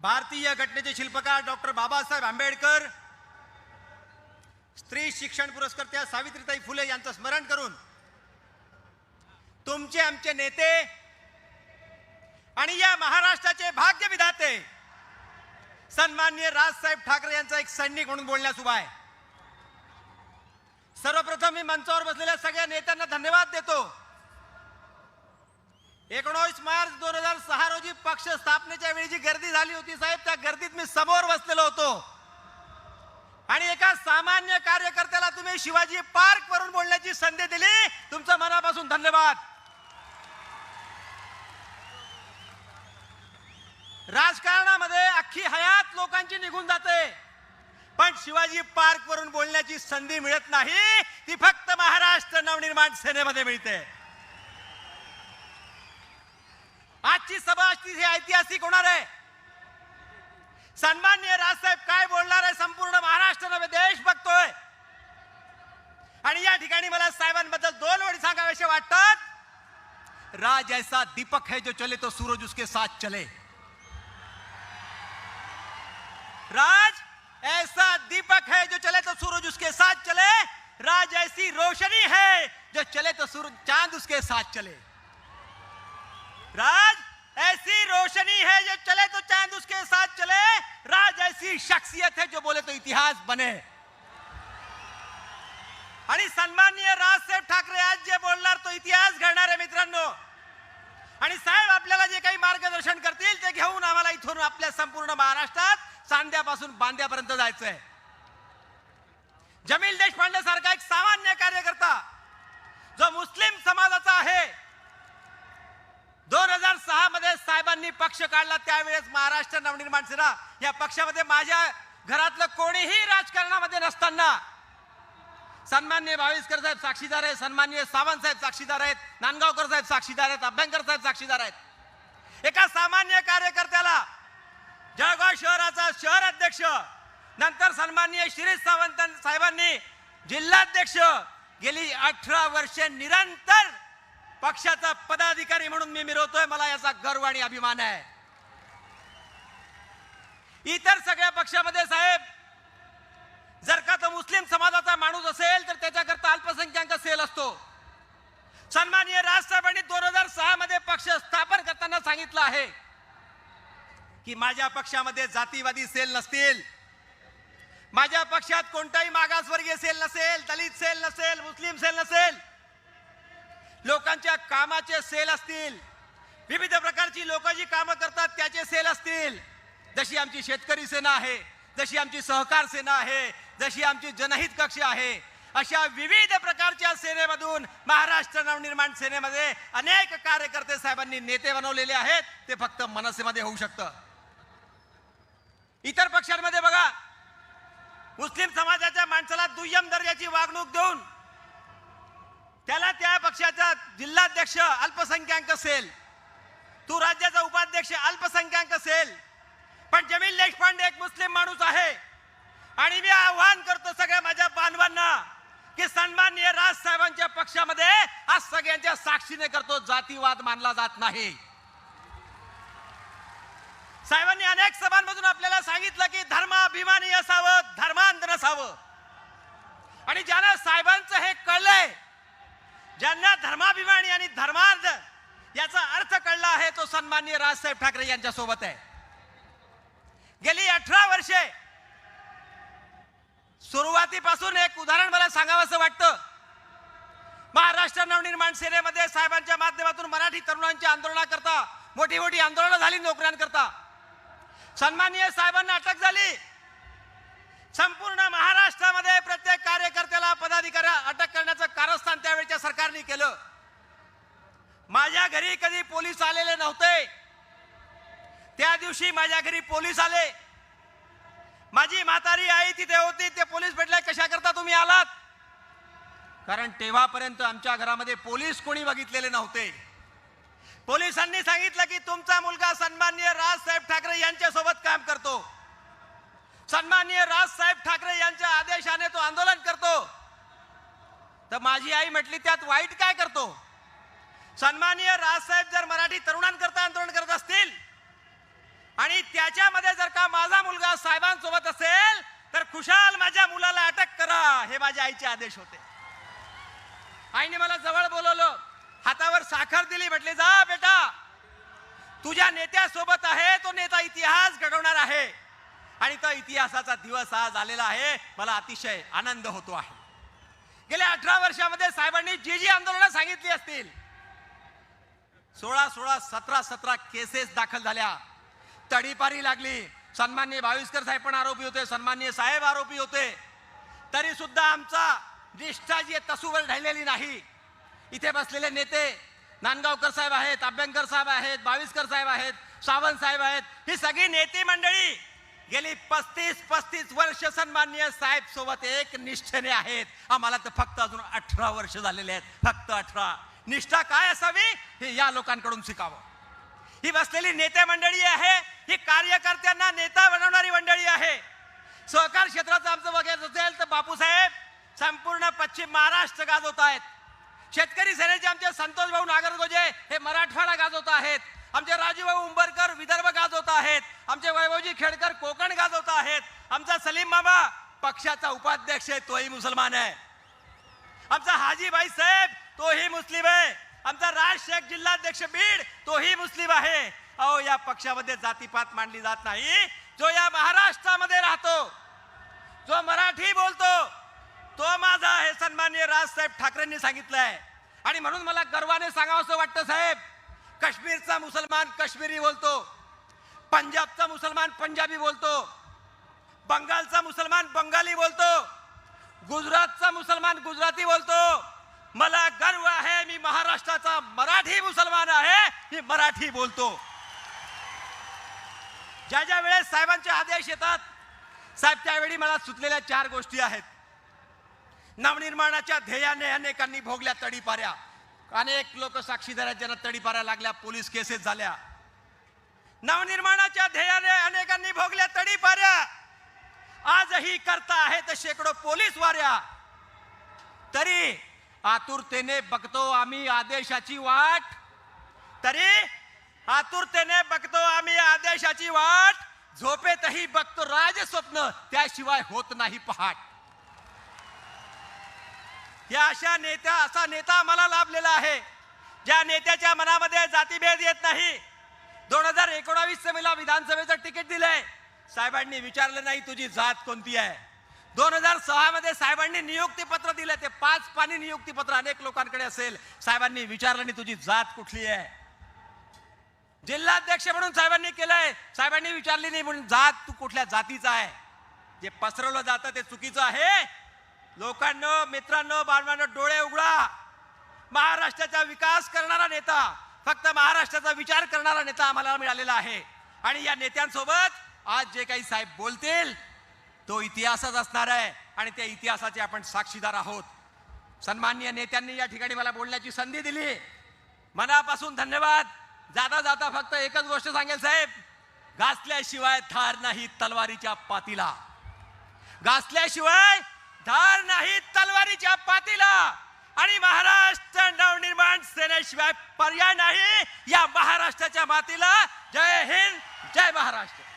भारतीय घटनेचे शिल्पकार डॉक्टर बाबासाहेब आंबेडकर स्त्री शिक्षण पुरस्कर्त्या सावित्रीताई फुले यांचं स्मरण करून तुमचे आमचे नेते आणि या महाराष्ट्राचे भाग्य विधाते सन्माननीय राजसाहेब ठाकरे यांचा एक सैनिक म्हणून बोलण्यास उभा आहे. सर्वप्रथम मी मंचावर बसलेल्या सगळ्या नेत्यांना धन्यवाद देतो. एकोणवीस मार्च दोन हजार सहा रोजी पक्ष स्थापनेच्या वेळी जी गर्दी झाली होती साहेब त्या गर्दीत मी समोर बसलेलो होतो. आणि एका सामान्य कार्यकर्त्याला तुम्ही शिवाजी पार्क वरून बोलण्याची संधी दिली. तुमचं मनापासून धन्यवाद. राजकारणामध्ये अख्खी हयात लोकांची निघून जाते. पण शिवाजी पार्क वरून बोलण्याची संधी मिळत नाही. ती फक्त महाराष्ट्र नवनिर्माण सेनेमध्ये मिळते. आजची सभा अतिशय ऐतिहासिक होणार आहे. सन्मान्य राजसाहेब काय बोलणार आहे संपूर्ण महाराष्ट्र नव्हे देश बघतोय. आणि या ठिकाणी मला साहेबांबद्दल दोन ओळी सांगावेसे वाटतात. राज ऐसा दीपक है जो चले तो सूरज उसके साथ चले. राज ऐसा दीपक है जो चले तो सूरज उसके साथ चले. राज ऐसी रोशनी है जो चले तो सूरज चांद उसके साथ चले. राज ऐसी रोशनी है जो चले तो चांद उसके साथ चले। राज ऐसी शख्सियत है जो बोले तो इतिहास बने। आणि सन्माननीय राजसाहेब ठाकरे आज जे बोलणार तो इतिहास घडणार आहे मित्रांनो. आणि साहेब आपल्याला जे काही मार्गदर्शन करतील ते घेऊन आम्हाला इथून आपल्या संपूर्ण महाराष्ट्रात चांद्यापासून बांद्यापर्यंत जायचंय. जमील देशपांडे सारखा एक सामान्य कार्यकर्ता जो मुस्लिम समाजाचा आहे दोन हजार सहा मध्ये मी पक्ष काढला त्यावेळेस महाराष्ट्र नवनिर्माण सेना या पक्षामध्ये माझ्या घरातलं कोणीही राजकारणामध्ये नसताना सन्मान्य भाविस्कर साहेब साक्षीदार आहेत सन्मान्य सावंत साहेब साक्षीदार आहेत नांदगावकर साहेब साक्षीदार आहेत अभ्यंकर साहेब साक्षीदार आहेत. एका सामान्य कार्यकर्त्याला जळगाव शहराचा शहर अध्यक्ष नंतर सन्माननीय शिरीष सावंत साहेबांनी जिल्हाध्यक्ष गेली अठरा वर्षे निरंतर पक्षाचा पदाधिकारी म्हणून मी मिरवतोय. मला याचा गर्व आणि अभिमान आहे. इतर सगळ्या पक्षामध्ये साहेब जर का तो मुस्लिम समाजाचा माणूस असेल तर त्याच्याकरता अल्पसंख्याक सेल असतो. सन्माननीय राजसाहेबांनी दोन हजार सहा मध्ये पक्ष स्थापन करताना सांगितलं आहे की माझ्या पक्षामध्ये जातीवादी सेल नसतील. माझ्या पक्षात कोणताही मागासवर्गीय सेल नसेल दलित सेल नसेल मुस्लिम सेल नसेल. लोकांच्या कामाचे सेल असतील. विविध प्रकारची लोक जी कामं करतात त्याचे सेल असतील. जशी आमची शेतकरी सेना आहे जशी आमची सहकार सेना आहे जशी आमची जनहित कक्ष आहे अशा विविध प्रकारच्या सेनेमधून महाराष्ट्र नवनिर्माण सेनेमध्ये अनेक कार्यकर्ते साहेबांनी नेते बनवलेले आहेत ते फक्त मनसेमध्ये होऊ शकतं. इतर पक्षांमध्ये बघा मुस्लिम समाजाच्या माणसाला दुय्यम दर्जाची वागणूक देऊन त्याला त्या पक्षाचा जिल्हाध्यक्ष अल्पसंख्याक असेल. तू राज्याचा उपाध्यक्ष अल्पसंख्याक असेल. पण जमील देशपांडे एक मुस्लिम माणूस आहे. आणि मी आव्हान करतो सगळ्या माझ्या बांधवांना की सन्माननीय राजसाहेबांच्या पक्षामध्ये आज सगळ्यांच्या साक्षीने करतो जातीवाद मानला जात नाही. साहेबांनी अनेक सभांमधून आपल्याला सांगितलं की धर्माभिमानी असावं धर्मांध नसावं आणि ज्यांना साहेबांचं हे कळलंय ज्यांना धर्माभिमानी आणि धर्मार्थ याचा अर्थ कळला आहे तो सन्माननीय राजसाहेब ठाकरे यांच्या सोबत आहे. गेली अठरा वर्षे सुरुवातीपासून एक उदाहरण मला सांगावंसं वाटतं. महाराष्ट्र नवनिर्माण सेनेमध्ये साहेबांच्या माध्यमातून मराठी तरुणांच्या आंदोलनाकरता मोठी मोठी आंदोलनं झाली नोकऱ्यांकरता. सन्माननीय साहेबांना अटक झाली. संपूर्ण महाराष्ट्रामध्ये प्रत्येक कार्यकर्त्याला पदाधिकारी अटक करण्याचं कारस्थान त्यावेळच्या सरकारने केलं. माझ्या घरी कधी पोलीस आलेले नव्हते. त्या दिवशी माझ्या घरी पोलीस आले. माझी म्हातारी आई तिथे होती ते पोलीस भेटले कशा करता तुम्ही आलात? कारण तेव्हापर्यंत आमच्या घरामध्ये पोलीस कोणी बघितलेले नव्हते. पोलिसांनी सांगितलं की तुमचा मुलगा सन्माननीय राजसाहेब ठाकरे यांच्यासोबत काम करतो. सन्माननीय राजसाहेब ठाकरे यांच्या आदेशाने तो आंदोलन करतो. तर माझी आई म्हटली त्यात वाईट काय करतो? सन्माननीय राजसाहेब जर मराठी तरुणांकरता आंदोलन करत असतील आणि त्याच्यामध्ये जर का माझा मुलगा साहेबांसोबत असेल तर खुशाल माझ्या मुलाला अटक करा हे माझ्या आईचे आदेश होते. आईने मला जवळ बोलवलं हातावर साखर दिली म्हटले जा बेटा तुझ्या नेत्यासोबत आहे तो नेता इतिहास घडवणार आहे. आणि तो इतिहासाचा दिवस आज आलेला आहे. मला अतिशय आनंद होतो आहे. गेल्या अठरा वर्षामध्ये साहेबांनी जी जी आंदोलनं सांगितली असतील सोळा सोळा सतरा सतरा केसेस दाखल झाल्या. तडीपारी लागली. सन्मान्य भाविस्कर साहेब पण आरोपी होते सन्मान्य साहेब आरोपी होते. तरी सुद्धा आमचा निष्ठा जी आहे तसूवर ढळलेली नाही. इथे बसलेले नेते नांदगावकर साहेब आहेत अभ्यंकर साहेब आहेत बाविस्कर साहेब आहेत सावंत साहेब आहेत ही सगळी नेते मंडळी गेली पस्तीस पस्तीस वर्ष सन्मान्य साहेब सोबत एक निष्ठेने आहेत. आम्हाला तर फक्त अजून अठरा वर्ष झालेले आहेत. फक्त अठरा. निष्ठा काय असावी? हे या लोकांकडून शिकावं. ही बसलेली नेते मंडळी आहे. ही कार्यकर्त्यांना नेता बनवणारी मंडळी आहे. सहकार क्षेत्राचं आमचं बघायचं असेल तर बापूसाहेब संपूर्ण पश्चिम महाराष्ट्र गाजवत आहेत. शेतकरी सेनेचे आमचे संतोष भाऊ नागरगोजे हे मराठवाडा गाजवत आहेत. आमचे राजूभाऊ उंबरकर विदर्भ गाजवत आहेत. आमचे वैभवजी खेडकर कोकण गाजवत आहेत. आमचा सलीम मामा पक्षाचा उपाध्यक्ष आहे तोही मुसलमान आहे. आमचा हाजीबाई साहेब तोही मुस्लिम आहे. आमचा राज शेख जिल्हाध्यक्ष बीड तोही मुस्लिम आहे. अहो या पक्षामध्ये जातीपात मांडली जात नाही. जो या महाराष्ट्रामध्ये राहतो जो मराठी बोलतो तो माझा हे सन्मान्य राजसाहेब ठाकरेंनी सांगितलंय. आणि म्हणून मला गर्वाने सांगावं असं वाटतं साहेब. काश्मीरचा मुसलमान काश्मीरी बोलतो. पंजाबचा मुसलमान पंजाबी बोलतो. बंगालचा मुसलमान बंगाली बोलतो. गुजरातचा मुसलमान गुजराती बोलतो. मला गर्व आहे मी महाराष्ट्राचा मराठी मुसलमान आहे मी मराठी बोलतो. ज्या ज्या वेळेस साहेबांचे आदेश येतात साहेब त्यावेळी मला सुचलेल्या चार गोष्टी आहेत. नवनिर्माणाच्या ध्येयाने अनेकांनी भोगल्या तडीपाऱ्या. अनेक लोक साक्षीदार ज्यांना तडीपाऱ्या लागल्या पोलीस केसेस झाल्या. नवनिर्माणाच्या ध्येयाने अनेकांनी भोगल्या तडीपाऱ्या. आजही करता आहेत शेकडो पोलीस वाऱ्या. तरी आतुरतेने बघतो आम्ही आदेशाची वाट. तरी आतुरतेने बघतो आम्ही आदेशाची वाट. झोपेतही बघतो राजस्वप्न त्याशिवाय होत नाही पहाट. या अशा नेत्या असा नेता आम्हाला लाभलेला आहे ज्या नेत्याच्या मनामध्ये जातीभेद येत नाही. दोन हजार एकोणावीस मला विधानसभेचं तिकीट दिलंय. साहेबांनी विचारलं नाही तुझी जात कोणती आहे. दोन हजार सहा मध्ये साहेबांनी नियुक्तीपत्र दिलं ते पाच पाणी नियुक्तीपत्र अनेक लोकांकडे असेल. साहेबांनी विचारलं नाही तुझी जात कुठली आहे. जिल्हाध्यक्ष म्हणून साहेबांनी केलंय. साहेबांनी विचारली नाही म्हणून जात तू कुठल्या जातीचा आहे? जे पसरवलं जातं ते चुकीचं आहे. लोकांनो मित्रांनो बाळवांनो डोळे उघडा. महाराष्ट्राचा विकास करणारा नेता फक्त महाराष्ट्राचा विचार करणारा नेता आम्हाला मिळालेला आहे. आणि या नेत्यांसोबत आज जे काही साहेब बोलतील तो इतिहासच असणार आहे. आणि त्या इतिहासाचे आपण साक्षीदार आहोत. सन्माननीय नेत्यांनी या ठिकाणी मला बोलण्याची संधी दिली. मनापासून धन्यवाद. जाता जाता फक्त एकच गोष्ट सांगेल साहेब. घासल्याशिवाय थार नाही तलवारीच्या पातीला. घासल्याशिवाय धार नाही तलवारीच्या पातीला. आणि महाराष्ट्र नवनिर्माण सेनेशिवाय पर्याय नाही या महाराष्ट्राच्या मातीला. जय हिंद जय महाराष्ट्र.